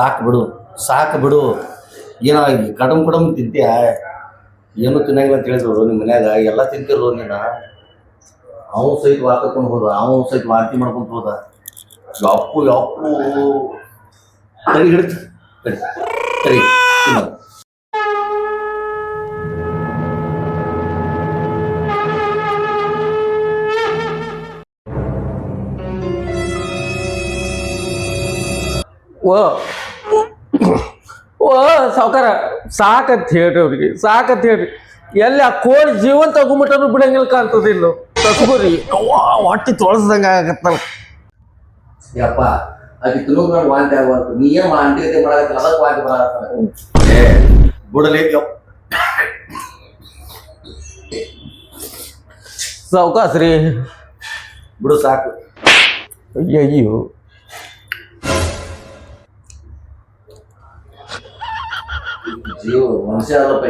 ಸಾಕು ಬಿಡು ಸಾಕು ಬಿಡು. ಏನೋ ಕಡಮ್ ಕಡಮ್ ತಿಂತೀಯ? ಏನು ತಿನ್ನಂಗಿಲ್ಲ ಅಂತ ಹೇಳಿದ್ರು ನಿಮ್ಮ ಮನ್ಯಾಗ, ಎಲ್ಲ ತಿಂತಿರೋ ನೀನು. ಅವನು ಸಹಿತ ವಾತಕೊಂಡು ಹೋದ, ಅವನು ಸಹಿತ ವಾಂತಿ ಮಾಡ್ಕೊಂತ ಹೋದ. ಯಪ್ಪು ಯಾಕು ಸರಿ ಹಿಡಿತು ಸರಿ ಸರಿ ಓ ಓ ಸಾವ್ಕಾರ ಸಾಕಂತ ಹೇಳ್ರಿ ಅವ್ರಿಗೆ ಸಾಕಂತ ಹೇಳ್ರಿ. ಎಲ್ಲಿ ಆ ಕೋಳಿ ಜೀವಂತ ತಗೊಂಬಿಟ್ಟನು ಬಿಡಂಗಿಲ್ಲ ಕಾಣ್ತದಿಲ್ಲ ತಸ್ಕೋರಿ. ಹೊಟ್ಟಿ ತೊಳಸ್ದಂಗ ಆಗತ್ತಲ್ಲ. ಯಪ್ಪ ಅದು ತಿನ್ನೋದು ನಾನು ವಾಂತಿ ಆಗಬಾರ್ದು. ನೀ ಏನು ವಾಂತಿ ಗತಿ ಮಾಡಕತ್ತಿಲ್ಲ ಅದಕ್ಕೆ ವಾಂತಿ ಬರಕತ್ತಾನ ಏ ಬಿಡಲೇ ಸಾವ್ಕಾಸ್ರಿ. ಬಿಡು ಸಾಕು. ಅಯ್ಯಯ್ಯೋ. ಜೀವ ಮನುಷ್ಯ ಅದಪ್ಪ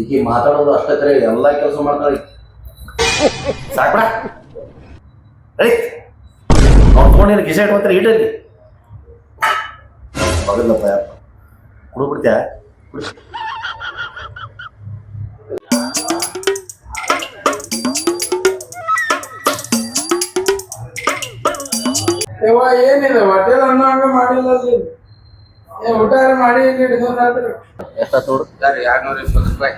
ಈಕಿ ಮಾತಾಡೋದು ಅಷ್ಟೇ ಕರೆ, ಎಲ್ಲ ಕೆಲಸ ಮಾಡ್ತಾಳೆ ಸಾಕ್ಬಿಡ ಅವ್ನು ತೊಗೊಂಡೇನು ಕಿಸೆ ಇಟ್ಕೊಂತಾರೆ ಇಡಲಿ ಬಗಲ್ಲಪ್ಪ ಯಪ್ಪ ಕುಡು ಬಿಡ್ತ್ಯಾ ಕುಡಿ ಏನಿದೆ? ಹೋಟೆಲ್ ಅನ್ನೋ ಹಂಗ ಮಾಡಿಲ್ಲ ಅಲ್ಲಿ. ಊಟ ಮಾಡಿ ಎರಡ್ನೂರ ಇಪ್ಪತ್ತು ರೂಪಾಯಿ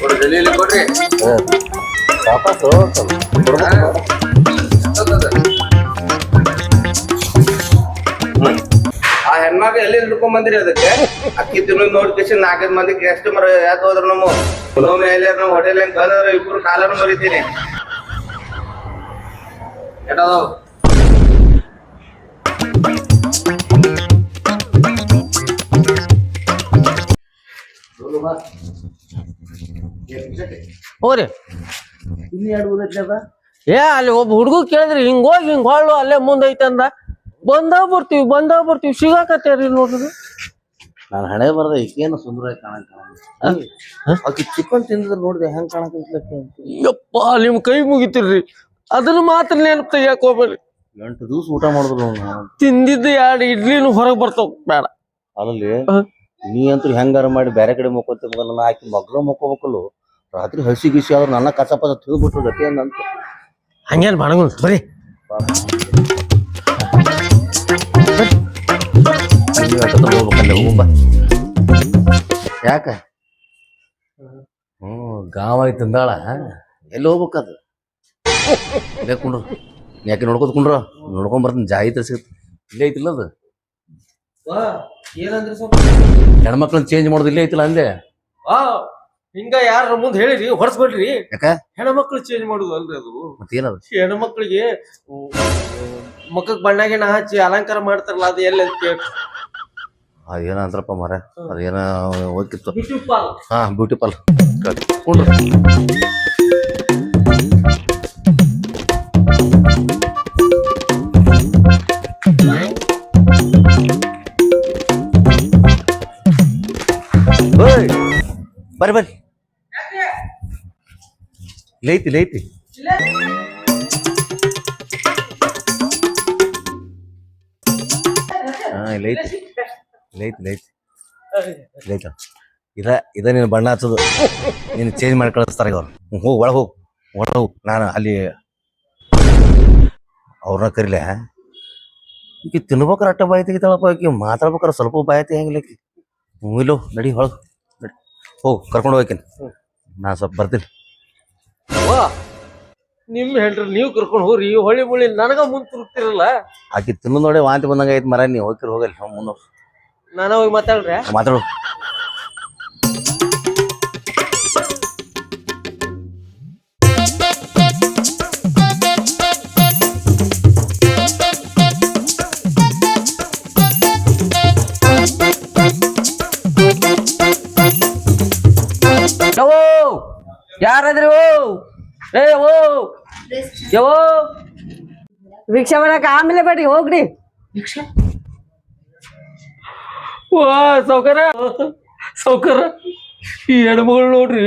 ಕೊಡ್ರಿ. ಜಲ್ದಿ ವಾಪಸ್ಸು ಎಲ್ಲಿ ಹಿಡ್ಕೊಂಡ್ ಬಂದ್ರಿ ಅದಕ್ಕೆ? ಅಕ್ಕಿ ತಿನ್ನೋದ್ ನೋಡ್ಕೇಶನ್ ನಾಲ್ಕೈದು ಮಂದಿ ಕಸ್ಟಮರ್ ಯಾಕೆ ಹೋದ್ರ ನಮ್ಮ ಒಮ್ಮೆ ಎಲ್ಲಿ ನಾವು ಹೋಟೆಲ್ ಹೆಂಗ್ ಇಬ್ರು ಕಾಲನ್ನು ಮರಿತೀನಿ. ಹೋರಿ ಏ ಅಲ್ಲಿ ಒಬ್ಬ ಹುಡುಗ ಕೇಳಿದ್ರಿ ಹಿಂಗ್ ಹೋಗಿ ಹಿಂಗ್ ಹೊಳ್ಳು ಅಲ್ಲೇ ಮುಂದೈತೆ ಅಂದ ಬಂದಾಗ ಬರ್ತೀವಿ ಬಂದಾಗ ಬರ್ತೀವಿ ಸಿಗಾಕತ್ತೇರಿ ನೋಡ್ರಿ. ನಾನು ಹಣೆ ಬರ್ದ ಈಕೇನು ಸುಂದರವಾಗಿ ಕಾಣಂತ ಆಕಿ ಚಿಕನ್ ತಿಂದಿದ್ರೆ ನೋಡಿದೆ ಹೆಂಗ್ ಕಾಣಕತ್ಲಕ್ಕೆ ಯಪ್ಪ ನಿಮ್ ಕೈ ಮುಗಿತಿರ್ರಿ. ಅದನ್ನ ಮಾತ್ರ ನೆನಪು ತೆಗಿಯಾಕ ಹೋಗ್ಬೇಡಿ ಎಂಟು ದಿವಸ ಊಟ ಮಾಡಿದ್ರು ತಿಂದಿದ್ದ ಎರಡು ಇಡ್ಲಿನು ಹೊರಗೆ ಬರ್ತಾವ ಬೇಡ. ಅಲ್ಲಲ್ಲಿ ನೀ ಅಂತೂ ಹೆಂಗಾರ ಮಾಡಿ ಬೇರೆ ಕಡೆ ಮುಕ್ಕೋತಿ ನಾ ಆಕಿ ಮಗ್ಳು ಮುಕ್ಕೋಬೇಕಲ್ಲು. ರಾತ್ರಿ ಹಸಿ ಗಿಸಿ ಆದ್ರೆ ನನ್ನ ಕಸಪದ ತಿಳ್ಬಿಟ್ರು ಗತಿ ಅಂತ ಹಂಗೇನ್ ಮಾಡಂಗಿಲ್ಲ ಬರ್ರಿ ಯಾಕ? ಹ್ಮ್ ಗಾವಾಗಿ ತಿಂದಾಳ. ಎಲ್ಲಿ ಹೋಗ್ಬೇಕದು ಇಲ್ಲೇ ಕುಂಡ್ರು. ಯಾಕೆ ನೋಡ್ಕೋತ ಕುಂಡ್ರ? ನೋಡ್ಕೊಂಡ್ ಬರ್ತೀನಿ ಜಾಯಿ ಸಿಗುತ್ತೆ. ಇಲ್ಲೇ ಐತಿಲ್ಲ ಅದು? ಏನಂದ್ರಿ ಹೆಣ್ಮಕ್ಳನ್ನ ಚೇಂಜ್ ಮಾಡೋದು ಇಲ್ಲೇ ಐತಿಲ್ಲ ಅಂದೆ? ಹಿಂಗ ಯಾರ ಮುಂದ್ ಹೇಳಿರಿ ಹೊರಸ್ಬಿಡ್ರಿ. ಯಾಕ? ಹೆಣ್ಮಕ್ಳು ಚೇಂಜ್ ಮಾಡುದು ಅಲ್ರಿ ಅದು. ಮತ್ತೇನದು? ಹೆಣ್ಮಕ್ಳಿಗೆ ಮುಖಕ್ ಬಣ್ಣ ಗಿಣ್ಣ ಹಚ್ಚಿ ಅಲಂಕಾರ ಮಾಡ್ತಾರಲ್ಲ ಅದು ಎಲ್ಲ ಅಂತ ಕೇಳಿ. ಅದೇನ ಅಂದ್ರಪ್ಪ ಮರ ಅದೇನ ಹೋಗಿತ್ತು. ಹಾ ಬ್ಯೂಟಿ ಪಾರ್ಲರ್ ಬರ್ರಿ ಬರ್ರಿ. ಲೈತಿ ಲೈತಿ. ಹಾ ಲೈತಿ. ಲೈತಿ ಲೈತಿ ಲೈತ ಇದ ಇದ ನೀನು ಬಣ್ಣ ಹಚ್ಚೋದು. ನೀನು ಚೇಂಜ್ ಮಾಡಿ ಕಳಿಸ್ತಾರೆ ಅವ್ರು ಹೋಗಿ ಒಳಗೆ ಹೋಗು. ಒಳಗೆ ಹೋಗು. ನಾನು ಅಲ್ಲಿ ಅವ್ರನ್ನ ಕರಿಲೆ. ಈಗ ತಿನ್ಬೇಕಾರೆ ಅಟ್ಟ ಬಾಯಿ ತೆಗಿತಾಳಪ್ಪ. ಈಗ ಮಾತಾಡ್ಬೇಕಾರೆ ಸ್ವಲ್ಪ ಬಾಯಿ ತೆಗಿಯಂಗಿಲ್ಲ ಆಕಿ ಹ್ಞೂ ಇಲ್ಲೋ ನಡಿ ಹೊಳಗೆ ನಡಿ. ಹೋಗು ಕರ್ಕೊಂಡು ಹೋಗ್ತೀನಿ ನಾನು ಸ್ವಲ್ಪ ಬರ್ತೀನಿ. ನಿಮ್ಮ ನಿಮ್ ನೀವು ಕರ್ಕೊಂಡು ಹೋಗ್ರಿ. ಹೊಳಿ ಮುಳಿ ನನಗ ಮುಂದೆ ತುರುಕ್ತಿರಲ್ಲ ಆಕೆ ತಿನ್ನು ನೋಡಿ ವಾಂತಿ ಬಂದಂಗೆ ಐತೆ ಮರ. ನೀವು ಹೋಗಿರ್ ಹೋಗಲ್ಲ ಮುನ್ನೋ ನಾನ ಹೋಗಿ ಮಾತಾಡ್ರಿ? ಮಾತಾಡು. ಯಾವೋ ಯಾರದ್ರಿ? ಓ ಏ ಓ ಯಾವೋ ಭಿಕ್ಷೆ ಮಾಡಕ್ ಆಮೇಲೆ ಬೇಡ್ರಿ ಹೋಗ್ರಿ. ವಾ ಸೌಕರ ಸೌಕರ ಈ ಹೆಣ್ಮಗಳು ನೋಡ್ರಿ.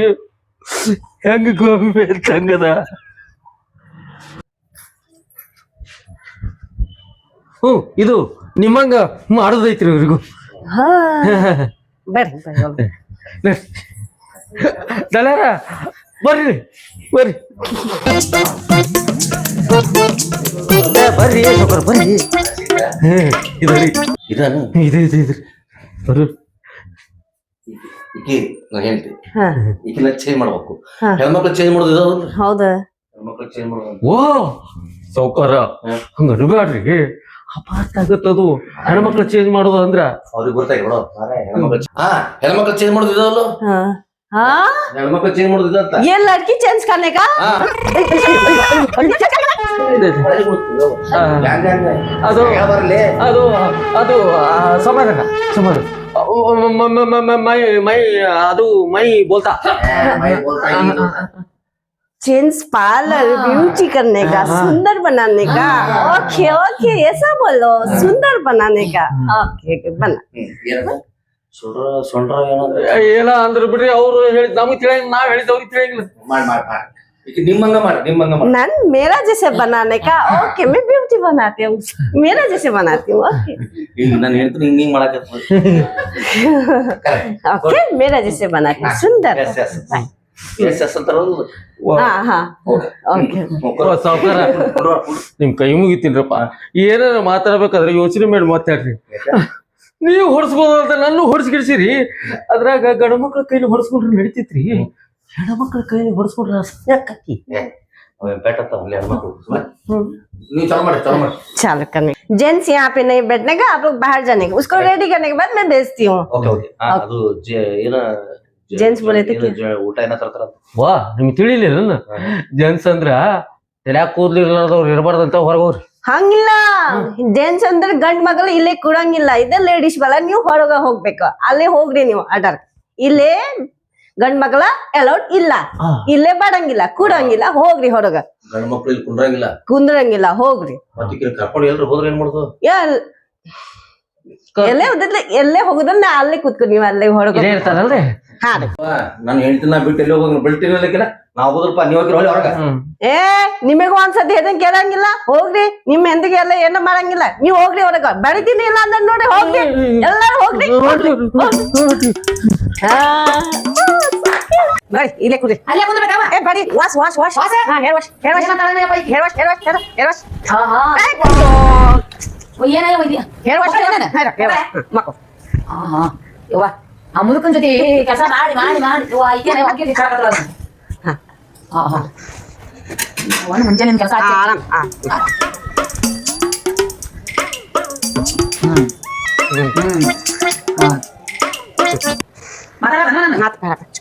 ಹೆಂಗ ಮೇಲೆ ತಂಗದ ಹ್ಞೂ ಇದು ನಿಮ್ಮಂಗ ಮಾಡೋದೈತ್ರಿ ಇವ್ರಿಗೂ. ಹಾ. ಬರ್ರಿ ಬರ್ರಿ ಬರ್ರಿ ಬರ್ರಿ. ಬರ್ರಿ ಇದ್ರಿ ಇದು ರೀ. ಇದು ಇದು ಇದು. ಬರ್ರಿ ಈಕಿ ನಾ ಹೇಳ್ತಿ ಹಾ ಈಕಿನ ಚೇಂಜ್ ಮಾಡ್ಬೇಕು ಹಾ. ಹೆಣ್ಮಕ್ಳು ಚೇಂಜ್ ಮಾಡೋದು ಇದಾವಲ್ಲ ಹೌದ ಹೆಣ್ಮಕ್ಳು ಚೇಂಜ್ ಮಾಡೋದು ಓ ಸೌಕಾರ ಹಾ. ಹಂಗ ಅನ್ಬೇಡ್ರಿ ಅಪಾರ್ಥ ಆಗತ್ತದು ಹೆಣ್ಮಕ್ಳು ಚೇಂಜ್ ಮಾಡೋದು ಅಂದ್ರ ಅವ್ರಿಗೆ ಗೊತ್ತಾಗಿ ಬಿಡೋ ಮಾರಾಯ, ಹೆಣ್ಮಕ್ಳು ಹಾ ಹೆಣ್ಮಕ್ಳು ಚೇಂಜ್ ಮಾಡೋದು ಇದಾವಲ್ಲ ಹಾ ಹಾ ಹೆಣ್ಮಕ್ಳು ಚೇಂಜ್ ಮಾಡೋದು ಇದಂತ ಏನ್ ಲಡ್ಕಿ ಚೇಂಜ್ ಕನ್ನೆಗ ಹಾ ಅದು ಯಾವ ಬರ್ಲಿ ಅದು ಅದು ಆ, ಸಮಾಧಾನ ಸಮಾಧಾನ ಅ, ಮ- ಮ- ಮ- ಮ- ಮೈ ಮೈ ಅದು ಮೈ ಬೋಲ್ತಾ चेंज पार्लर ब्यूटी करने का सुंदर बनाने का ओके ओके ऐसा बोलो सुंदर बनाने का ओके बना ಏನದ ಸೊಂಡ್ರ ಸೊಂಡ್ರ ಏನಂದ್ರೆ ಏನ ಅಂದ್ರ ಬಿಡ್ರಿ ಅವ್ರು ಹೇಳಿದ್ ನಮಗ್ ತಿಳಿಯಂಗ್ ನಾವ್ ಹೇಳಿದ್ ಅವ್ರಿಗೆ ತಿಳಿಯಂಗಿಲ್ಲ ಮಾಡಿ ಮಾಡಿ ಮಾಡಿ ಈಗ ನಿಮ್ಮಂಗ ಮಾಡಿ ನಿಮ್ಮಂಗ ಮಾಡಿ नन मेरा जैसे बनाने का ओके मैं ब्यूटी बनाती हूँ मेरा जैसे बनाती हूँ ओके ಈಗ ನಾನು ಹೇಳ್ತೀನಿ ಹಿಂಗ್ ಹಿಂಗ್ ಮಾಡಕ್ಕೆ ओके मेरा जैसे बनाती हूँ सुंदर ಎಸ್ ಎಸ್ ಎಸ್ ಎಸ್ ಅಂತಾರಲ್ಲ हाँ हाँ ओके ಓ, ಸಾವ್ಕಾರ ನಿಮ್ ಕೈ ಮುಗಿತೀನ್ರಪ್ಪ ಏನಾರ ಮಾತಾಡ್ಬೇಕಾದ್ರೆ ಯೋಚನೆ ಮಾಡಿ ಮಾತಾಡ್ರಿ ನೀವು ಹೊಡ್ಸ್ಬೋದಂತ ನನ್ನ ಹೊಡ್ಸ್ಗಿಡ್ಸಿರಿ ಅದ್ರಾಗ ಗಂಡ ಮಕ್ಳ ಕೈಲಿ ಹೊಡ್ಸ್ಕೊಂಡ್ರೆ ನಡಿತೈತ್ರಿ ಹೆಣ್ಮಕ್ಳ ಕೈಲಿ ಹೊಡ್ಸ್ಕೊಂಡ್ರೆ ಅಸಹ್ಯಕ್ಕತಿ ಬೇಟತ್ತ ಅಲ್ಲಿ ಹೆಣ್ಮಕ್ಳು ನೀವು ಚಾಲು ಮಾಡಿ ಚಾಲು ಮಾಡಿ चालू करने जेंट्स यहाँ पे नहीं बैठने का आप लोग बाहर जाने का उसको रेडी करने के बाद मैं भेजती हूँ ಓಕೆ ಓಕೆ ಅದು ಜೆ- ಏನ ಜೆ- Gents बोले थे ಏನು ಜೆ- ಊಟ ಏನ ತರ್ತಾರ ವಾ ನಿಮ್ಗೆ ತಿಳಿಲಿಲ್ಲ ಜೆಂಟ್ಸ್ ಅಂದ್ರ ತಲ್ಯಾಗ ಕೂದ್ಲಿರ್ಲಾರ್ದವ್ರು ಇರಬಾರ್ದಂತ ಹೊರಗೋರಿ ಹಂಗಿಲ್ಲ ಜೆಂಟ್ಸ್ ಅಂದ್ರೆ ಗಂಡ್ ಮಗಳು ಇಲ್ಲೇ ಕೊಡಂಗಿಲ್ಲ ಇದೆ ಲೇಡೀಸ್ ಬಲ ನೀವು ಹೊರಗ ಹೋಗ್ಬೇಕು ಅಲ್ಲೇ ಹೋಗ್ರಿ ನೀವು ಆರ್ಡರ್ ಇಲ್ಲೇ ಗಂಡ್ ಮಗಳ ಅಲೌಡ್ ಇಲ್ಲ. ಇಲ್ಲೇ ಬಡಂಗಿಲ್ಲ ಕೂಡಂಗಿಲ್ಲ ಹೋಗ್ರಿ ಹೊರಗ. ಗಂಡ ಮಕ್ಳು ಇಲ್ಲಿ ಕುಂದ್ರಂಗಿಲ್ಲ. ಕುಂದ್ರಂಗಿಲ್ಲ ಹೋಗ್ರಿ. ಮತ್ತೆ ಈಕಿನ ಕರ್ಕೊಂಡು ಎಲ್ಲರೂ ಹೋದ್ರೆ ಏನ್ ಮಾಡುದು ಎಲ್ ಎಲ್ಲೇ ಹೋದ್ರೆ ಎಲ್ಲೇ ಹೋಗುದ್ರ ನಾ ಅಲ್ಲೇ ಕೂತ್ಕೊಂಡು ನೀವು ಅಲ್ಲೇ ಹೊರಗ ಇದೇ ಇರ್ತಾರಲ್ರಿ? ಹಾ ರೀ. ನಾನು ಹೇಳ್ತೀನಿ ನಾ ಬಿಟ್ಟು ಎಲ್ಲಿ ಹೋಗೋಂಗ ಬಿಡ್ತೀನಿ ಅಲ್ಲಕ್ಕಿಲ್ಲ ನಾವು ಹೋದ್ರಪ್ಪ ನೀವು ಹೋಗಿರೋ ಹೊರಗ ಹ್ಮ್. ಏ ನಿಮಗೂ ಒಂದ್ಸತಿ ಹೇಳಿ ಕೇಳಂಗಿಲ್ಲ. ಹೋಗ್ರಿ ನಿಮ್ ಹೆಂದಿಗೆ ಎಲ್ಲ ಏನು ಮಾಡಂಗಿಲ್ಲ. ನೀವ್ ಹೋಗ್ರಿ ಹೊರಗ. ಬೆಳಿತೀನಿ ಇಲ್ಲ ಅಂದ್ರೆ ನೋಡಿ ಹೋಗ್ರಿ. ಎಲ್ಲಾರು ಹೋಗ್ರಿ. ಹಾ. ಬರ್ರಿ ಇಲ್ಲೇ ಕುಡ್ರಿ ಅಲ್ಲೇ ಕುಂದ್ರಬೇಕಾವ ಏ ಬರ್ರಿ ವಾಶ್ ವಾಶ್ ವಾಶ್. ವಾಶ್? ಹಾ hair wash hair wash? Hair wash hair wash hair wash. ಏನಾಯ ಒಯ್ದಿ ಹೇರ್ ವಾಶ್ ಏನೇನ? ಹಾ ಆಹಾ. ಯವ್ವ ಆ ಮುದುಕನ್ ಜೊತೆ ಕೆಲಸ ಮಾಡಿ ಮಾಡಿ ಮಾಡಿ. ಯವ್ವ ಈಗೇನೆ ಹಾ. ಹಾ. ಮುಂಜಾನೆ ಕೆಲಸ ಆರಾಮ್. ಹಾ. ಮಾತ್ ಬೇಡ ಎಣ್ಣೆ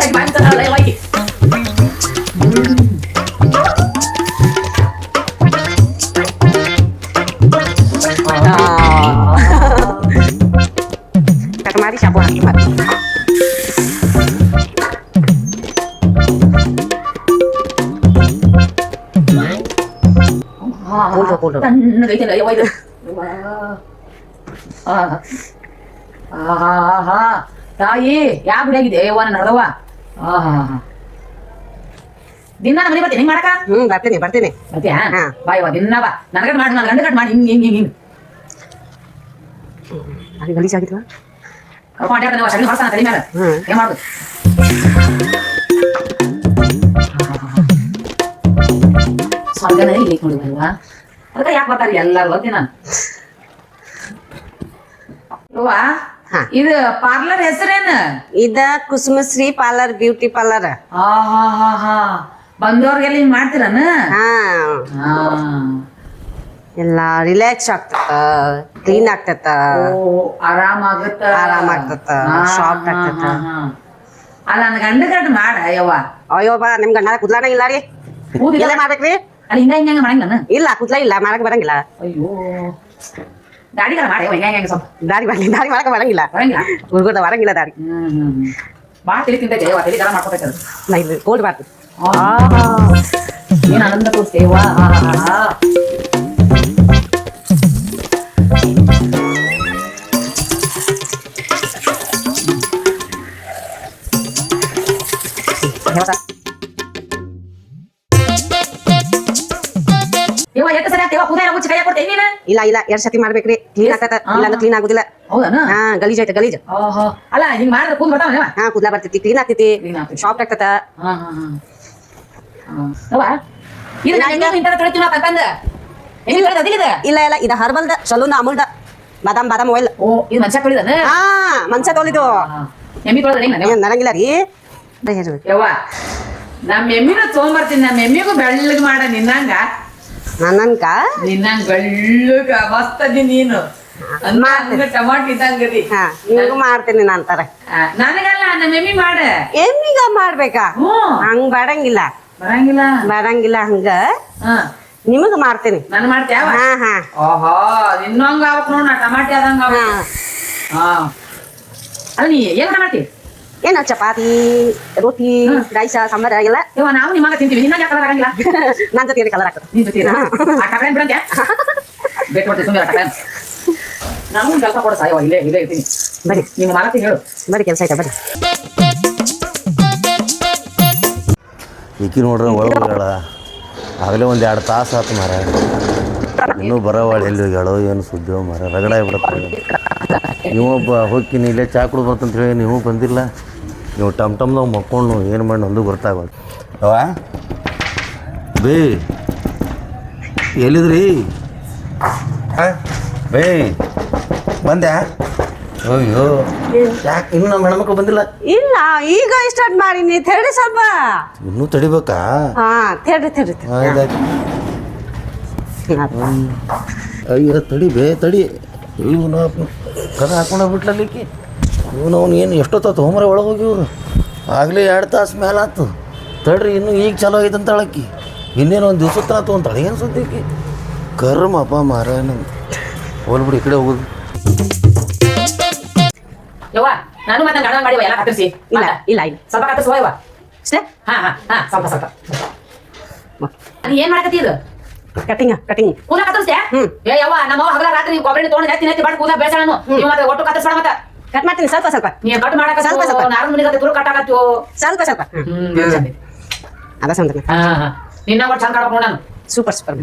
ತಂದಿರಾಗಿ ಮಾಡ್ತಾರಲ್ಲ ಇವ ಈಕಿ. ಕಟ್ ಮಾಡಿ ಶಾಂಪೂ ಹಾಕಿ ಮಾಡಿ ಕೂಡ್ರು, ಕೂಡ್ರು. ತಣ್ಣಗೈತಲ್ಲ ಯವ್ವ ಇದು ಯವ್ವ. ಆಹಾ. ಆಹಾಹಾ. ತಾಯಿ ಯಾ ಗುಡಿಯಾಗಿದೆ ಯವ್ವ ನನ್ನ ಹರದವ್ವ ಆಹಾ ದಿನ ಮನೆ ಬರ್ತೀನಿ. ಹಿಂಗ್ ಮಾಡಕ ಹ್ಮ್ ಬರ್ತೀನಿ ಬರ್ತೀನಿ. ಬರ್ತೀಯಾ? ಹಾ. ಬಾ ದಿನ ಬಾ. ಕಟ್ ಮಾಡಿ ನನ್ನ ಗಂಡ ಕಟ್ ಮಾಡಿ. ಹಿಂಗ್ ಹಿಂಗ್ ಹಿಂಗ್ ಹಿಂಗ್. ಅಲ್ಲಿ ಗಲೀಜ್ ಆಗಿದ್ವಾ? ಕರ್ಕೊಂಡು ಸಗಣಿ ತಲೆ ಮೇಲೆ ಹ್ಮ್. ಏನ್ ಮಾಡುದು ಸ್ವರ್ಗನೇ ಇಲ್ಲಿ ನೋಡಿದ್ರಲ್ವ ಅದಕ್ಕೆ ಯಾಕೆ ಬರ್ತಾರೆ ಎಲ್ಲರೂ ಓದ್ತೀನಿ ನಾನು. ಯವ್ವ. ಇದು ಪಾರ್ಲರ್ ಹೆಸರೇನು? ಇದ ಕುಸುಮಶ್ರೀ ಪಾರ್ಲರ್ ಬ್ಯೂಟಿ ಪಾರ್ಲರ್ ಬಂದವ್ರಿಗೆಲ್ಲ ಹಿಂಗ್ ಮಾಡ್ತೀರನ? ಎಲ್ಲ ರಿಲ್ಯಾಕ್ಸ್ ಆಗ್ತದ ಕ್ಲೀನ್ ಆಗ್ತದ. ಆರಾಮ ಆಗತ್ತ. ಆರಾಮ ಆಗ್ತತ, soft ಆಗ್ತತ. ಅಲ್ಲ ನನ್ ಗಂಡ ಗಂಡ ಮಾಡ ಯವ್ವ. ಅಯ್ಯೋ ಬಾ ನಿಮ್ ಗಂಡ ಕುದ್ಲಾನ ಇಲ್ಲ ರೀ. ಎಲ್ಲ ಮಾಡ್ಬೇಕ್ರಿ? ಅಲ್ಲಿ ಹಿಂಗ ಹಿಂಗ ಮಾಡಂಗಿಲ್ಲ ಇಲ್ಲ ಕುದ್ಲ ಇಲ್ಲ ಮಾಡಕ್ ಬರಂಗಿಲ್ಲ. ಅಯ್ಯೋ. ಗಾಡಿಗಾರ ಮಾಡಿ ಯವ್ವ ಹಿಂಗ ಹಿಂಗ ಸ್ವಲ್ಪ ದಾರಿ ಬರ್ಲಿ ದಾರಿ ಮಾಡಕ್ ಬರಂಗಿಲ್ಲ ಬರಂಗಿಲ್ಲ ಹುಡುಗರ್ದ ಬರಂಗಿಲ್ಲ ದಾರಿ ಹ್ಮ್ ಹ್ಮ್ ಹ್ಮ್ ಭಾಳ ತಿಳಿ ತಿಂತೈತೆ ಯವ್ವ ತಲೆ ಗರಂ ಮಾಡ್ಕೊತೈತೆ ಅದು ನಾ ಇಲ್ಲಿ ಕೋಲ್ಡ್ ಮಾಡ್ತೀನಿ ಏನ್ ಆನಂದ ತೋರಿಸ್ತೇವ ಯವ್ವ ಮುಚ್ಚಿ ನೀನು? ಇಲ್ಲ ಇಲ್ಲ ಎರಡ್ ಸತಿ ಮಾಡ್ಬೇಕ್ರಿ. ಕ್ಲೀನ್ ಆಗ್ತದ. ಇಲ್ಲ ಅಂದ್ರೆ ಕ್ಲೀನ್ ಆಗುದಿಲ್ಲ. ಹೌದನ? ಹಾ ಗಲೀಜ್ ಐತೆ ಗಲೀಜ್. ಓಹೋ. ಅಲ್ಲ ಹಿಂಗ್ ಮಾಡಿದ್ರೆ ಕೂದ್ ಬರ್ತಾವ ಹಾ ಕುದ್ಲ ಬರ್ತೈತಿ ಕ್ಲೀನ್ ಆಗ್ತೈತಿ. ಶಾಪ್ ಆಗ್ತದ. ಹಾ ಹಾ ಹಾ. ಇದು ನಾನು ತೊಳಿತೀವಿ ಇದು? ಇಲ್ಲ ಇಲ್ಲ ಇದ ಹರ್ಬಲ್ದ ಸಲೂನ್ ಅಮೂಲ್ದ. ಬಾದಾಮ್ ಬಾದಾಮ್ ಆಯಿಲ್ ಓ ಇದು ಮಂಚ ತೊಳಿದನ? ಹಾ ಮನ್ಸ ತೊಳಿದು. ಎಮ್ಮಿ ತೊಳೆದ್ರೆ ನರಂಗಿಲ್ಲ ರೀ? ಯವ್ವ ನಮ್ಮ ಎಮ್ಮಿನ ತೊಗೊಂಬರ್ತೀನಿ ನಮ್ಮ ಎಮ್ಮಿಗೂ ಬೆಳ್ಳಗ್ ಮಾಡ ನಿನ್ನಂಗ. ನನ್ನನ್ಕ? ನಿನ್ನಂಗ ಬೆಳ್ಳಗ ಮಸ್ತದಿ ನೀನು ಟಮಾಟಿ ಇದ್ದಂಗದಿ. ಹಾ ನಿಮಗೂ ಮಾಡ್ತೀನಿ ನಂತರ ನನಗಲ್ಲ ನಮ್ಮ ಎಮ್ಮಿ ಮಾಡ. ಎಮ್ಮಿಗ ಮಾಡ್ಬೇಕಾ? ಹಂಗ್ ಬರಂಗಿಲ್ಲ ಬರಂಗಿಲ್ಲ ಬರಂಗಿಲ್ಲ ಹಂಗ. ಹಾ. ನಿಮಗ ಮಾಡ್ತೀನಿ. ನಾನು ಮಾಡ್ತ್ಯಾವ ಹಾ ಹಾ. ಓಹೋ ನಿನ್ನಂಗ ಆಗ್ಬೇಕು ನೋಡ್ ಟಮಾಟಿ ಆದಂಗ ಹಾ. ಅಲ್ಲಿ ಏನ್ ಮಾಡ್ತಿ ಏನ ಚಪಾತಿ ರೊಟ್ಟಿ ರೈಸ ಸಾಂಬಾರ ಎಲ್ಲ. ಯವ್ವ ನಾವು ನಿಮ್ಮಂಗ ತಿಂತೀವಿ. ನಿನ್ನ ಯಾಕೆ ಆಗಂಗಿಲ್ಲ? ನನ್ನ ಜೊತೆ ಕಲರ್ ಹಾಕೋದು. ನೀನ್ ಜೊತೆ ಆ ಟಕರೇನ್ ಬಿಡಂತ್ಯಾ ಬೇಟ್ ಮಾಡ್ತೀವಿ ಸುಮ್ಮನೆ ಟಕರೇನ್ ನಾವು ಕೆಲಸ ಕೊಡ ಸಾಯವ ಇಲ್ಲೇ ಇಲ್ಲೇ ಇರ್ತೀನಿ. ಬರ್ರಿ. ನಿಮ್ಮ ಮಾಲತಿ ಹೇಳು. ಬರ್ರಿ ಕೆಲಸ ಐತೆ ಬರ್ರಿ. ಈಕಿ ನೋಡ್ರಿ ಒಳಗೆ ಹೋಗ್ಯಾಳ. ಆಗಲೇ ಒಂದು ಎರಡು ತಾಸು ಆತು ಮಾರ ಇನ್ನೂ ಬರೋವಾಳ ಎಲ್ಲಿ ಹೇಳೋ ಏನು ಸುದ್ದಿ ಮಾರ ರಗಡ ಬಿಡತ್ತೆ. ನೀವೊಬ್ಬ ಹೋಗ್ತೀನಿ ಇಲ್ಲೇ ಚಾ ಕುಡ್ದು ಬರ್ತಂತ ಹೇಳಿ ನೀವು ಬಂದಿಲ್ಲ. ನೀವು ಟಮ್ ಟಮ್ದಾಗ ಮಕ್ಕೊಂಡು ಏನು ಮಾಡಿ ನಂದು ಗೊತ್ತಾಗೋದು. ಅವ ಬೇ. ಎಲ್ಲಿದ್ರಿ? ಬೇ. ಬಂದೆ. ಅಯ್ಯೋ. ಯಾಕೆ? ಇನ್ನು ನಮ್ಮ ಹೆಣ್ಮಕ್ಳು ಬಂದಿಲ್ಲ? ಇಲ್ಲ ಈಗ ಸ್ಟಾರ್ಟ್ ಮಾಡೀನಿ ತೆರಡಿ ಸ್ವಲ್ಪ. ಇನ್ನೂ ತಡಿಬೇಕಾ? ಹಾ ತೆರಡಿ ತೆರಡಿ ಆಯ್ತಾಯ್ತು ಅಯ್ಯೋ ತಡಿ ಬೇ ತಡಿ. ಇವನು ಕದ ಹಾಕೊಂಡು ಬಿಟ್ಲಲ್ಲಿಕ್ಕಿ ಇವನು ಅವ್ನು ಏನು ಎಷ್ಟೊತ್ತಾತು ಹೋಮ್ರೆ ಒಳಗೆ ಹೋಗಿ ಇವರು ಆಗಲೇ ಎರಡು ತಾಸು ಮೇಲೆ ಆತು ತಡ್ರಿ ಇನ್ನೂ ಈಗ ಚಲೋ ಐತೆ ಅಂತ ಹೇಳಕ್ಕಿ. ಇನ್ನೇನು ಒಂದು ದಿವ್ಸ ಆತು ಅಂತಾಳೆ ಏನು ಸುದ್ದಿಕ್ಕಿ ಕರ್ಮಪ್ಪ ಮಾರ ನಂದು ಹೋಲ್ಬಿಡಿ ಈ ಕಡೆ ಹೋಗುದು. ಯವ್ವ ನಾನು ಮತ್ತೆ ಗಣ ಮಾಡಿವ ಎಲ್ಲ ಕತ್ತರಿಸಿ. ಇಲ್ಲ ಇಲ್ಲ ಇಲ್ಲ. ಸ್ವಲ್ಪ ಕತ್ತರಿಸುವ ಯವ್ವ. ಅಷ್ಟೇ ಹಾ ಹಾ ಹಾ ಸ್ವಲ್ಪ ಸ್ವಲ್ಪ. ಅದು ಏನ್ ಮಾಡಕತ್ತಿ ಇದು? ಕಟಿಂಗ್ ಕಟಿಂಗ್ ಕೂದಲ ಕತ್ತರಿಸ್ತೆ ಹ್ಮ್. ಏ ಯವ್ವ ನಮ್ಮ ಹಗಲ ರಾತ್ರಿ ಕೊಬ್ಬರಿ ತೊಗೊಂಡು ನೆತ್ತಿ ನೆತ್ತಿ ಬಾಡಿ ಕೂದಲ ಬೇಸಣ ನೀವು ಮತ್ತೆ ಒಟ್ಟು ಕತ್ತರಿಸ್ಬೇಡ ಮತ್ತೆ. ಕಟ್ ಮಾಡ್ತೀನಿ. ಸ್ವಲ್ಪ ಸ್ವಲ್ಪ. ನೀ ಕಟ್ ಮಾಡಕ ಸ್ವಲ್ಪ, ಸ್ವಲ್ಪ. ನಾರು ಮನಿಗೆ ಕಟ್ ಕಟ್ಟಾಕತ್ತೀವೋ ಸ್ವಲ್ಪ ಸ್ವಲ್ಪ. ಹ್ಮ್ ಅದ ಸಂತ ನಿನ್ನ ಒಟ್ಟು ಚಂದ ನಾನು. Super super.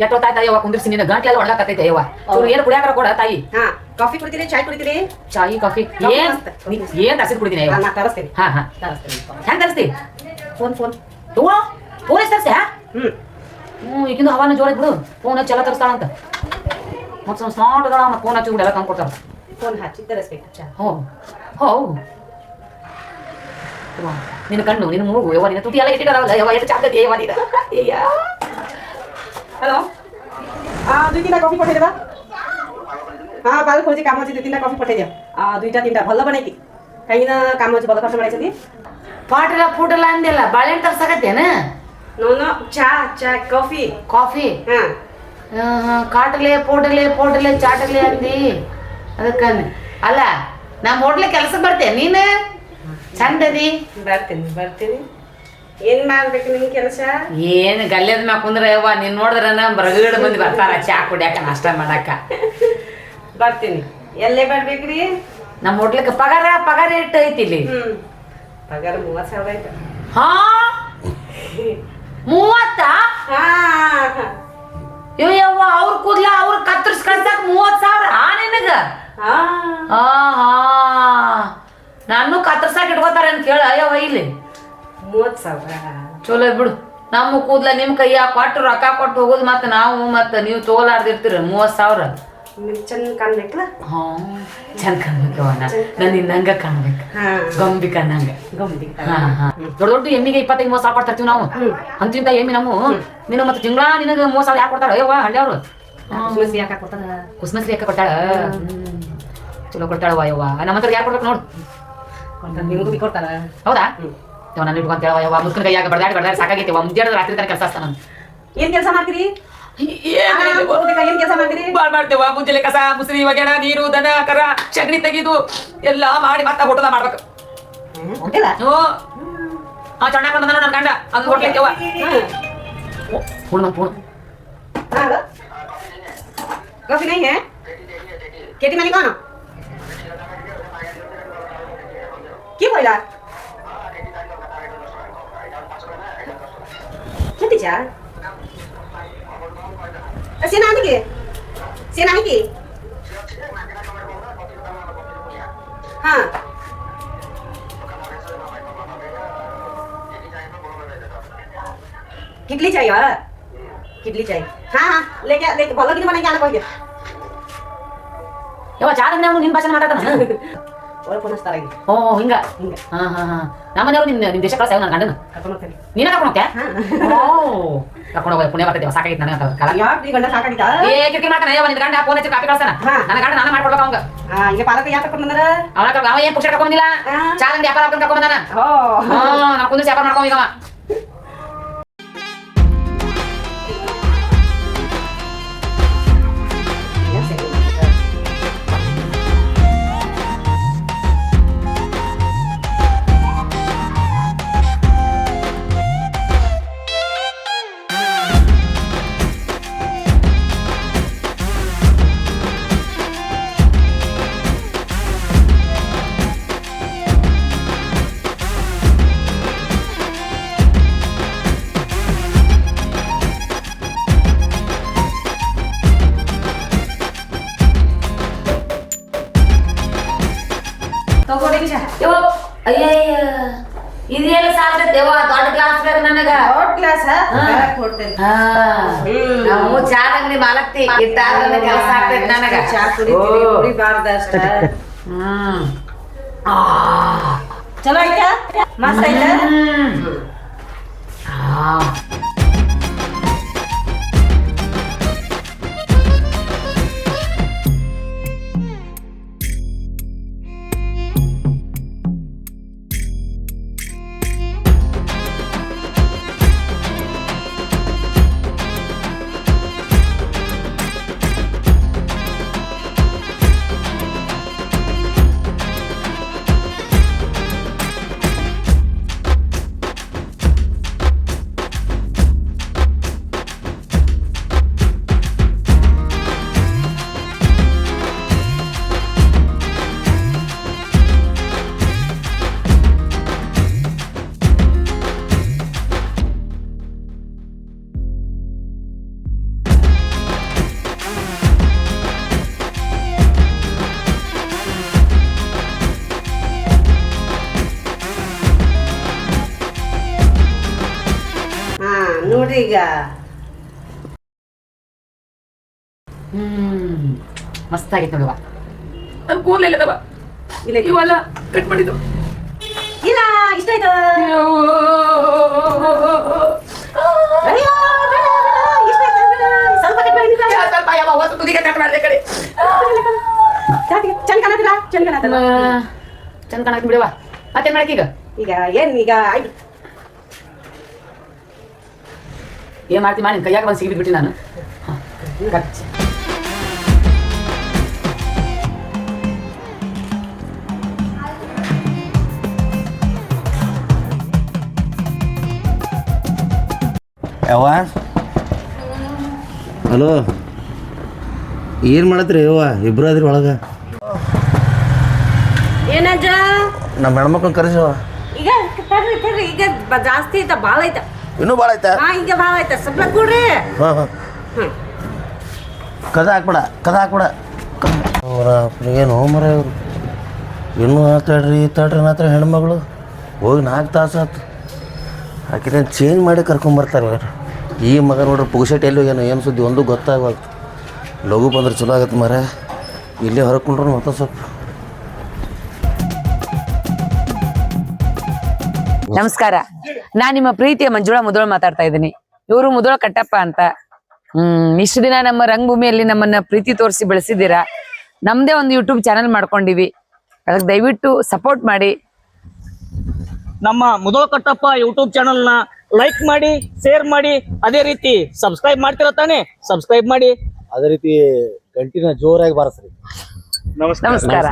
ಯವ್ವ ತಾಯಿ ಯವ್ವ ಕುಂದಿರ್ಸಿ ನಿನ್ನ ಗಂಟ್ಲೆ ಎಲ್ಲ ಒಣಗಾಕತ್ತೈತೆ ಅಯ್ಯವ ಚೂರು ಏನು ಕುಡಿಯಾಕರ ಕೊಡ ತಾಯಿ. ಹಾ ಕಾಫಿ ಕುಡಿತೀರಿ ಚಾಯ್ ಕುಡಿತೀರಿ? ಚಾಯಿ ಕಾಫಿ. ಏನ್. ಏನ್ ತರಿಸಿ ಕುಡಿದೀನಿ ಯವ್ವ? ನಾ ತರಿಸ್ತೀನಿ. ಹಾ ಹಾ. ತರಿಸ್ತೀನಿ. ಹೆಂಗ್ ತರಿಸ್ತಿ? Phone phone. ತೋ ಫೋನ್ ಎಷ್ಟು ಹಾ ಹ್ಮ್ ಹ್ಞೂ ಈಗಿಂದು ಹವಾನ ಜೋರ ಬಿಡು. ಫೋನ್ ಹಚ್ಚಿ ಎಲ್ಲ ತರಿಸ್ತಾಳಂತ. ಮತ್ತೆ ಸ್ವಲ್ಪ ಸ್ಮಾರ್ಟ್ ಅದಾಳ ಮತ್ತೆ ಫೋನ್ ಹಚ್ಚಿ ಎಲ್ಲ ತಂದು ಕೊಡ್ತಾರ ಫೋನ್ ಹಚ್ಚಿ ತರಿಸ್ಬೇಕು ಚಾ. ಹೋ ಹೋ. ನಿನ್ನ ಕಣ್ಣು ನಿನ್ನ ಮೂಗು ಯಾವ ನಿನ್ನ ತುಟಿ ಎಲ್ಲ ಇಟ್ಟಿದ್ದಾರಲ್ಲ ಯಾವ ಎಷ್ಟು ಚಾಕತಿ ಯಾವ ನೀನು? ಅಯ್ಯ. হ্যালো দুই তিনটা কফি পঠাই দেবা। হ্যাঁ ভালো খুঁজি কাম আছে দুই তিনটা কফি পঠাই দিও দুইটা তিনটা ভাল বানাইতি কাহিঁকিনা কাম আছে ভাল কষ্ট বানাইছি ಪಾಟಲ ಪೂಟಲ ಅಂದಿಲ್ಲ ಬಾಳೆಹಣ್ಣು ತರ್ಸಕತ್ತೇನ ನೋನು ಚಾ ಚಾ ಕಾಫಿ ಕಾಫಿ ಕಾಟಲೆ ಪೋಟಲೆ ಪೋಟಲೆ ಚಾಟಲೆ ಅಂದಿ. ಅದಕ್ಕೆ ಅಲ್ಲ ನಮ್ಮ ಹೋಟ್ಲಿಗೆ ಕೆಲಸ ಬರ್ತೇನೆ ನೀನು? ಚಂದದಿ? ಬರ್ತೀನಿ ಬರ್ತೀನಿ. ಏನ್ ಮಾಡ್ಬೇಕು ನಿಮ್ ಕೆಲಸ? ಏನು ಗಲ್ಯದ ಮ್ಯಾಗ ಕುಂದ್ರ ಯವ್ವ ನೀನ್ ನೋಡಿದ್ರ ನಮ್ಮ ರಗಡ ಮಂದಿ ಬರ್ತಾರ ಚಾ ಕುಡಿಯಾಕ ನಾಷ್ಟ ಮಾಡಾಕ. ಬರ್ತೀನಿ. ಎಲ್ಲೇ ಬರ್ಬೇಕ್ರಿ? ನಮ್ಮ ಹೋಟ್ಲಕ್ಕೆ ಪಗಾರ ಪಗಾರ ಎಷ್ಟು ಐತಿ ಇಲ್ಲಿ? ಹ್ಮ್. ಪಗಾರ ಮೂವತ್ ಸಾವಿರ ಆಯ್ತು ಹಾ? ಮೂವತ್ತ? ಹಾ. ಯವ್ವ ಅವ್ರ ಕೂದ್ಲ ಅವ್ರ ಕತ್ತರ್ಸ್ ಕಳ್ಸಕ್ ಮೂವತ್ ಸಾವಿರ ಆ ನಿನಗ? ಹಾ. ಹಾ ನಾನು ಕತ್ತರ್ಸಾಕ ಇಟ್ಕೋತಾರ ಅಂತ ಕೇಳ ಅಯ್ಯವ್ವ ಇಲ್ಲಿ. ಮೂವತ್ ಸಾವಿರ. ಚಲೋ ಬಿಡು. ನಮ್ಮ ಕೂದ್ಲ ನಿಮ್ಮ ಕೈಯಾಗ ಕೊಟ್ಟು ರೊಕ್ಕ ಕೊಟ್ಟು ಹೋಗೋದು ಮತ್ತೆ ನಾವು ಮತ್ತೆ ನೀವು ತಗೋಲಾರ್ದಿರ್ತೀರ ಮೂವತ್ತು ಸಾವಿರ. ಚಂದ ಕಾಣ್ಬೇಕಲ್ಲ ಹಾ ಚಂದ ಕಾಣ್ಬೇಕವ್ವ ನಾ ನಾನು ನಿನ್ನಂಗ ಕಾಣ್ಬೇಕು. ಗೊಂಬಿ ಕಣ್ಣಂಗ ಹಾ ಹಾ. ದೊಡ್ಡ ದೊಡ್ಡ ಎಮ್ಮಿಗೆ ಇಪ್ಪತ್ತೈದು ಮೂವತ್ತು ಸಾವಿರ ಕೊಡ್ತಿರ್ತೀವಿ ನಾವು. ಅಂತಿಂತ ಎಮ್ಮಿ ನಮ್ಮ. ನಿನ್ನ ಮತ್ತೆ ತಿಂಗಳ ನಿನಗೆ ಮೂವತ್ತು ಸಾವಿರ ಯಾಕೆ ಕೊಡ್ತಾರ ಅಯ್ಯವ್ವ ಹಳ್ಳಿಯವ್ರು. ಯಾಕೆ ಕೊಡ್ತಾರ ಕುಸ್ಮಸ್ರಿ ಯಾಕೆ ಕೊಟ್ಟಾಳ ಚಲೋ ಕೊಡ್ತಾಳವ್ವ ಯವ್ವ ನಮ್ಮ ಹತ್ರ ಯಾಕೆ ಕೊಡ್ಬೇಕು ನೋಡು. ನಿಮಗೂ ಕೊಡ್ತಾರ? ಹೌದಾ? ನಾನು ಇಟ್ಕೊಂತ ಹೇಳುವ ಮುಸ್ಕರ ಕೈಯಾಗ ಬಡದಾಡಿ ಬಡದಾಡಿ ಸಾಕಾಗೈತಿ ಒಂದೇಡ ರಾತ್ರಿ ತನಕ ಕೆಲಸ ನಾನು. ಏನ್ ಕೆಲಸ ಮಾಡ್ತೀರಿ? ಏನ್ ಕೆಲಸ ಮಾಡ್ತೀರಿ? ಬಾಳ್ ಮಾಡ್ತೇವ ಮುಂಜಾನೆ ಕಸ ಮುಸ್ರಿ ಒಗೆಣ ನೀರು ದನ ಕರ ಸಗಣಿ ತೆಗೆದು ಎಲ್ಲ ಮಾಡಿ ಮತ್ತ ಹೋಟೆಲ ಮಾಡ್ಬೇಕು. ಹೋಟೆಲ? ಓ ಬಂದ ನನ್ನ ಗಂಡ ಅದು ಹೋಟೆಲ್ಗೆವ ಪೂರ್ಣ ಪೂರ್ಣ ಕಾಫಿ ನೈ ಕೇಟಿ ಕೋನ यार सेना आने के सेना आने के हाँ कितली चाहिए यार कितली चाहिए हाँ हाँ लेके लेके भलो कितने बना के आने को क्या चार हमने उन दिन मारा था ना ಒಳಗೆ ಕುಣಿಸ್ತಾರ ಈಗ ಓ ಹಿಂಗ ಹಾ ಹಾ ನಮ್ಮ ನಿಮ್ಮ ದೇಶ ಕಳ್ಸಾವ ಗಂಡನ. ನೀನ ಕರ್ಕೊಂಡು ಹೋಗ್ತ್ಯಾ? ಓ ಕರ್ಕೊಂಡು ಹೋಗಿ ಪುಣ್ಯ ಬರ್ತೈತಿ ಸಾಕಾಗಿತ್ತು ನನಗೆ ಅಂತ ಕಾಲ. ಗಂಡ ಏ ಕಿಟಕಿ ಮಾಡ್ತಾನೆ ನಿನ್ನ ಗಂಡ ಫೋನ್ ಹಚ್ಚಿ ಕಾಪಿ ಕಳ್ಸಾನ ನನ್ನ ಗಂಡ ನಾನು ಮಾಡ್ಕೊಡ್ಬೇಕು ಅವಂಗ. ಈಗ ಪಾಲಕ ಯಾಕೆ ವ್ಯಾಪಾರ ಹಾಕೊಂಡು ಕರ್ಕೊಂಡು ಬಂದಾನ? ಓ. ವ್ಯಾಪಾರ ಮಾಡ್ಕೊಂಡು ಅಯ್ಯಯ್ಯ. ಇದೆಲ್ಲ ಸಾಕ್ತೈತೆ? ಯವ್ವ ದೊಡ್ಡ ಗ್ಲಾಸ್ ಬೇಕು ನನಗ. ಕೊಡ್ತೇನೆ ಹಾ. ನಾವು ಚಾ ಅಂಗಡಿ ಮಾಲಕ್ತಿ. ಇಟ್ಟಾದ್ರೆ ಕೆಲಸ ಆಗ್ತೈತೆ ನನಗ. ಚಾ ಕುಡಿತೀವಿ ಕುಡಿಬಾರ್ದ ಅಷ್ಟ. ಹ್ಮ್. ಆ. ಚಲೋ ಐತಾ ಮಸ್ತ್ ಐತಾ ಈಗ. ಹ್ಮ್ ಮಸ್ತ್ ಆಗೈತೆ ನೋಡುವ ನನ್ ಕೂದಲಿಲ್ಲದವ ಇಲ್ಲ ಇವೆಲ್ಲ ಕಟ್ ಮಾಡಿದ್ದು. ಇಲ್ಲ ಇಷ್ಟ ಆಯ್ತು? ಅಯ್ಯೋ, ಬೇಡ, ಬೇಡ, ಇಷ್ಟ ಆಯ್ತು, ಬೇಡ. ಸ್ವಲ್ಪ ಕಟ್ ಮಾಡಿ ನಿಂತ್ಕೊಳ್ಳಿ. ಸ್ವಲ್ಪ ಯಾವ ಹೊತ್ತು ತುದಿಗೆ ಕಟ್ ಮಾಡಿದೆ ಕಡೆ ಜಾತಿಗೆ ಚಂದ ಕಾಣತ್ತಿಲ್ಲ ಚಂದ ಕಾಣತ್ತಲ್ಲ. ಚಂದ ಕಾಣಕ್ ಬಿಡವ. ಮತ್ತೇನ್ ಮಾಡಕ್ ಈಗ? ಈಗ ಏನ್ ಈಗ ಆಯ್ತು. ಏನ್ ಮಾಡ್ತಿ ಮಾಡಿ ಕೈಯಾಗ ಬಂದು ಸಿಗಿಬಿಟ್ಟು ನಾನು. ಹ. ಯಾವ ಹಲೋ? ಏನ್ ಮಾಡತ್ರಿ ಯವ್ವ? ಇಬ್ರು ಅದ್ರಿ ಒಳಗೆ. ಏನಜ್ಜ ನಮ್ಮ ಹೆಣ್ಮಕ್ಳು ಕರೆಸವ ಈಗ ತಡ್ರಿ ತಡ್ರಿ ಈಗ ಬ- ಜಾಸ್ತಿ ಐತ ಭಾಳ ಐತ. ಇನ್ನೂ ಭಾಳ ಐತೆ. ಹಾ ಈಗ ಭಾಳ ಐತ. ಸ್ವಲ್ಪ ಕೊಡ್ರಿ. ಹಾಂ ಹಾಂ. ಹ್ಮ್. ಕದ ಹಾಕ್ಬೇಡ ಕದ ಹಾಕ್ಬೇಡ. ಅವರ ಏನು ಮರ ಇವರು. ಇನ್ನೂ ಆತಾಡ್ರಿ ತಡ್ರಿ ಮಾತ್ರ ಹೆಣ್ಮಗಳು. ಹೋಗಿ ನಾಲ್ಕು ತಾಸು ಆತು. ಆಕಿನ ಚೇಂಜ್ ಮಾಡಿ ಕರ್ಕೊಂಬರ್ತಾರೆ ಅವ್ರು ಈ ಮಗ ನೋಡ್ರಿ ಪುಗ್ಸೆಟ್ ಎಲ್ಲಿ ಹೋಗ್ಯಾನ ಏನು ಸುದ್ದಿ ಒಂದು ಗೊತ್ತಾಗವಲ್ತು ಲಘು ಬಂದ್ರೆ ಚಲೋ ಆಗತ್ತೆ ಮರ. ಇಲ್ಲೇ ಹೊರಕೊಂಡ್ರು ಮತ್ತೆ ಸ್ವಲ್ಪ. ನಮಸ್ಕಾರ. ನಾನ್ ನಿಮ್ಮ ಪ್ರೀತಿಯ ಮಂಜುಳ ಮುದೋಳ ಮಾತಾಡ್ತಾ ಇದ್ದೀನಿ. ಇವರು ಮುದೋಳ ಕಟ್ಟಪ್ಪ ಅಂತ. ಹ್ಮ್ ಇಷ್ಟು ದಿನ ನಮ್ಮ ರಂಗಭೂಮಿಯಲ್ಲಿ ನಮ್ಮನ್ನ ಪ್ರೀತಿ ತೋರಿಸಿ ಬೆಳೆಸಿದ್ದೀರಾ? ನಮ್ದೇ ಒಂದು ಯೂಟ್ಯೂಬ್ ಚಾನೆಲ್ ಮಾಡ್ಕೊಂಡಿವಿ. ಅದಕ್ಕೆ ದಯವಿಟ್ಟು ಸಪೋರ್ಟ್ ಮಾಡಿ. ನಮ್ಮ ಮುದೋಳ ಕಟ್ಟಪ್ಪ ಯೂಟ್ಯೂಬ್ ಚಾನೆಲ್ನ ಲೈಕ್ ಮಾಡಿ ಶೇರ್ ಮಾಡಿ ಅದೇ ರೀತಿ ಸಬ್ಸ್ಕ್ರೈಬ್ ಮಾಡ್ತಿರ ತಾನೆ? ಸಬ್ಸ್ಕ್ರೈಬ್ ಮಾಡಿ. ಅದೇ ರೀತಿ ಗಂಟಿನ ಜೋರಾಗಿ ಬಾರಿಸ್ರಿ. ನಮಸ್ಕಾರ. ನಮಸ್ಕಾರ.